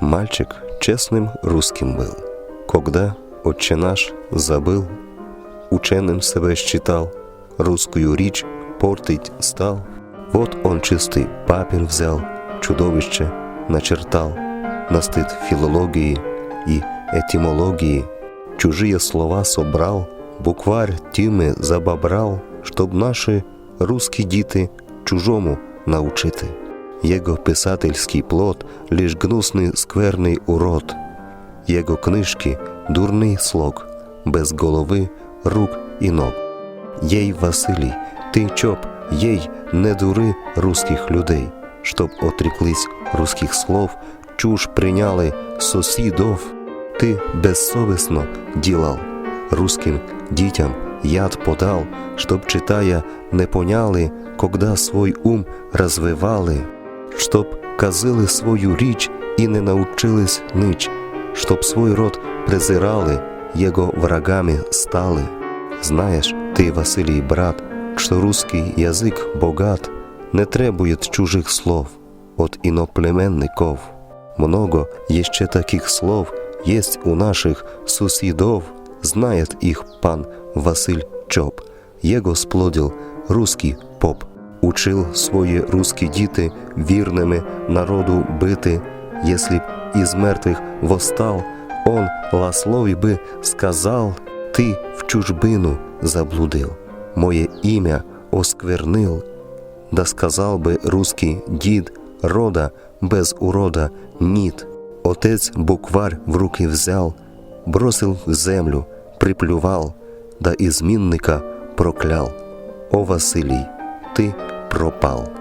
Мальчик честным русским был. Когда отче наш забыл, ученым себя считал, русскую речь портить стал. Вот он чистый папір взял, чудовище начертал, на стыд филологии и этимологии, чужие слова собрал, букварь тими забабрал, щоб наші русські діти чужому научити. Jego писательський плод лиш гнусний скверний урод. Jego книжки дурний слог, без голови, рук і ног. Єй, Василій, ти чоп, єй, не дури русських людей, щоб отріклись русських слов, чуж прийняли сусідов. Ти безсовісно ділав русским дітям яд подал, чтоб читая не поняли, когда свой ум розвивали, чтоб казили свою річ і не научились нич, чтоб свой род презирали, його врагами стали. Знаєш, ти, Василій, брат, що русский язик богат, не требует чужих слов от иноплеменников. Много еще таких слов есть у наших сусідов, знает их пан Василь Чоп. Его сплодил русский поп. Учил свої русські діти вірними народу бити, Если б із мертвих восстал, он ласлові би сказал, ти в чужбину заблудил, моє ім'я осквернил. Да сказал би русский дід, рода без урода ніт. Отець букварь в руки взял, бросил в землю, приплювал, да і змінника проклял. О Василій, ти Propal.